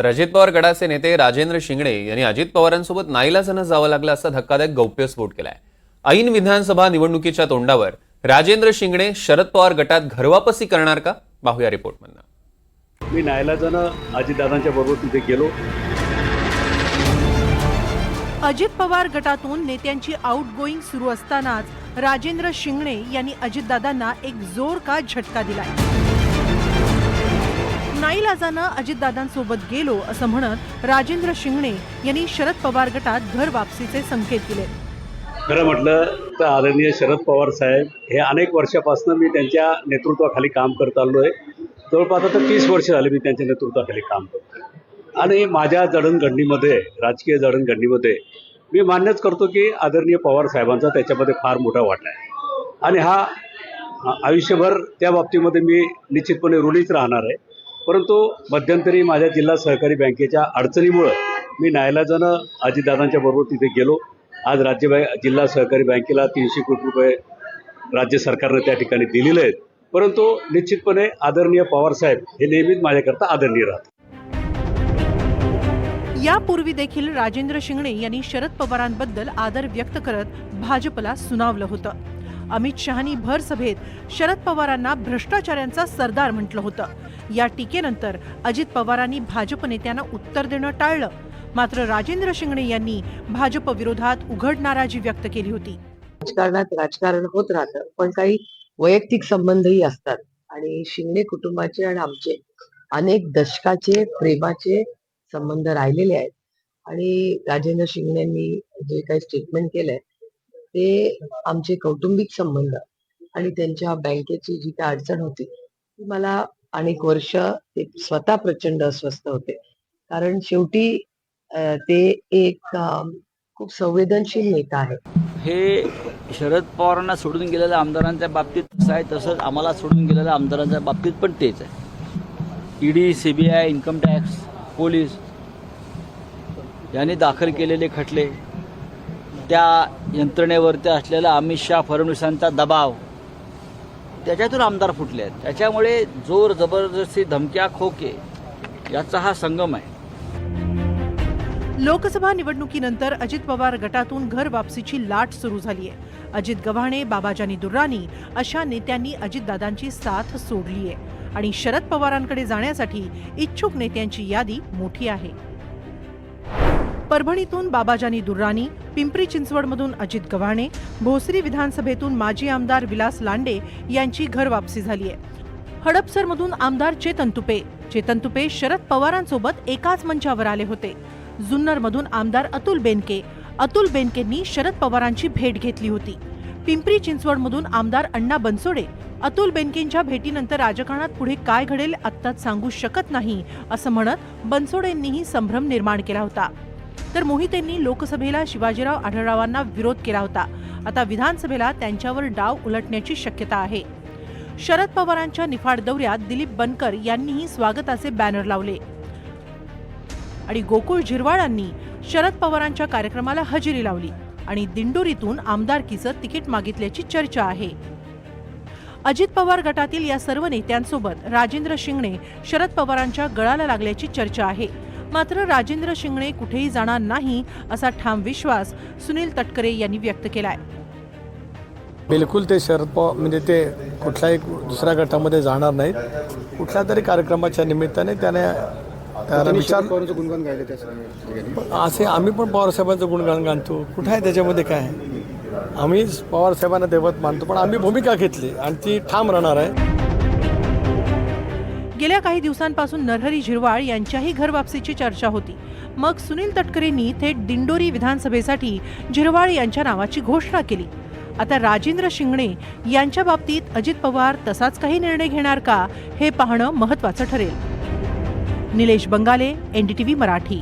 तर अजित पवार गटाचे नेते राजेंद्र शिंगणे यांनी अजित पवारांसोबत नाईलाजानं जावं लागलं असा धक्कादायक गौप्यस्फोट केलाय. ऐन विधानसभा निवडणुकीच्या तोंडावर राजेंद्र शिंगणे शरद पवार गटात घरवापसी करणार का? पाहूया रिपोर्टमधनं. मी नाईलाजानं अजितदादांच्या बरोबर तिथे गेलो. अजित पवार गटातून नेत्यांची आउटगोईंग सुरू असतानाच राजेंद्र शिंगणे यांनी अजितदादांना एक जोर का झटका दिलाय? नाईलाजानं अजितदादांसोबत गेलो असं म्हणत राजेंद्र शिंगणे यांनी शरद पवार गटात घर वापसीचे संकेत दिले. खरं म्हटलं तर आदरणीय शरद पवार साहेब हे अनेक वर्षापासून मी त्यांच्या नेतृत्वाखाली काम करत आलो आहे जवळपास आता तीस वर्ष झाले मी त्यांच्या नेतृत्वाखाली काम करतो आणि माझ्या जडणघडणीमध्ये राजकीय जडणघडणीमध्ये मी मान्यच करतो की आदरणीय पवार साहेबांचा त्याच्यामध्ये फार मोठा वाटा आहे. आणि हा आयुष्यभर त्या बाबतीमध्ये मी निश्चितपणे ऋणीच राहणार आहे. परंतु मध्यंतरी माझ्या जिल्हा सहकारी बँकेच्या अडचणीमुळं मी नायलाजानं अजितदादांच्या बरोबर तिथे गेलो. आज राज्य बँक जिल्हा सहकारी बँकेला तीनशे कोटी रुपये राज्य सरकारनं त्या ठिकाणी दिलेले आहेत. परंतु निश्चितपणे आदरणीय पवारसाहेब हे नेहमीच माझ्याकरता आदरणीय राहतात. यापूर्वी देखील राजेंद्र शिंगणे यांनी शरद पवारांबद्दल आदर व्यक्त करत भाजपला सुनावलं होतं. अमित शहानी भर सभेत शरद पवारांना भ्रष्टाचाऱ्यांचा सरदार म्हटलं होतं. या टीकेनंतर अजित पवारांनी भाजप नेत्यांना उत्तर देणं टाळलं. मात्र राजेंद्र शिंगणे यांनी भाजप विरोधात उघड नाराजी व्यक्त केली होती. राजकारणात राजकारण होत राहतं पण काही वैयक्तिक संबंधही असतात. आणि शिंगणे कुटुंबाचे आणि आमचे अनेक दशकाचे प्रेमाचे संबंध राहिलेले आहेत. आणि राजेंद्र शिंगणेंनी जे काही स्टेटमेंट केलंय ते आमचे कौटुंबिक संबंध आणि त्यांच्या बँकेची जी काय अडचण होती ती मला अनेक वर्ष ते स्वतः प्रचंड अस्वस्थ होते. कारण शेवटी ते एक खूप संवेदनशील नेता आहे. हे शरद पवारांना सोडून गेलेल्या आमदारांच्या बाबतीत तसं आहे तसंच आम्हाला सोडून गेलेल्या आमदारांच्या बाबतीत पण तेच आहे. ED CBI income tax police यांनी दाखल केलेले खटले त्या यंत्रणेवरती असलेला अमित शहा फडणवीसांचा दबाव त्याच्यातून आमदार फुटले आहेत. त्याच्यामुळे जोर जबरदस्ती धमक्या खोके याचा हा संगम आहे. लोकसभा निवडणुकीनंतर अजित पवार गटातून घर वापसीची लाट सुरू झाली आहे. अजित गव्हाणे बाबाजानी दुर्राणी अशा नेत्यांनी अजितदादांची साथ सोडली आहे. आणि शरद पवारांकडे जाण्यासाठी इच्छुक नेत्यांची यादी मोठी आहे. परभणीतून बाबाजानी दुर्राणी पिंपरी चिंचवडमधून अजित गव्हाणे भोसरी विधानसभेतून माजी आमदार विलास लांडे यांची घर वापसी झाली आहे. हडपसरमधून आमदार चेतन तुपे चेतन तुपे शरद पवारांसोबत एकाच मंचावर आले होते. जुन्नरमधून आमदार अतुल बेनके अतुल बेनकेंनी शरद पवारांची भेट घेतली होती. पिंपरी चिंचवडमधून आमदार अण्णा बनसोडे अतुल बेनकेंच्या भेटीनंतर राजकारणात पुढे काय घडेल आत्ताच सांगू शकत नाही असं म्हणत बनसोडेंनीही संभ्रम निर्माण केला होता. तर मोहितेंनी लोकसभेला शिवाजीराव आढळरावांना विरोध केला होता. आता विधानसभेला त्यांच्यावर डाव उलटण्याची शक्यता आहे. शरद पवारांच्या निफाड दौऱ्यात दिलीप बनकर यांनीही स्वागताचे बॅनर लावले. आणि गोकुळ झिरवाळांनी शरद पवारांच्या कार्यक्रमाला हजेरी लावली आणि दिंडोरीतून आमदारकीचं तिकीट मागितल्याची चर्चा आहे. अजित पवार गटातील या सर्व नेत्यांसोबत राजेंद्र शिंगणे शरद पवारांच्या गळाला लागल्याची चर्चा आहे. मात्र राजेंद्र शिंगणे कुठेही जाणार नाही असा ठाम विश्वास सुनील तटकरे यांनी व्यक्त केलाय. बिलकुल ते शरद पवार म्हणजे ते कुठल्याही दुसऱ्या गटामध्ये जाणार नाहीत. कुठल्या तरी कार्यक्रमाच्या निमित्ताने त्याने त्याला विचार गुणगान गायले त्या असे आम्ही पण पवारसाहेबांचं गुणगान गाणतो. कुठं आहे त्याच्यामध्ये काय आहे? आम्ही पवारसाहेबांना देवत मानतो पण आम्ही भूमिका घेतली आणि ती ठाम राहणार आहे. गेल्या काही दिवसांपासून नरहरी झिरवाळ यांच्याही घरवापसीची चर्चा होती. मग सुनील तटकरेंनी थेट दिंडोरी विधानसभेसाठी झिरवाळ यांच्या नावाची घोषणा केली. आता राजेंद्र शिंगणे यांच्या बाबतीत अजित पवार तसाच काही निर्णय घेणार का हे पाहणं महत्वाचं ठरेल. निलेश बंगाले एनडीटीव्ही मराठी.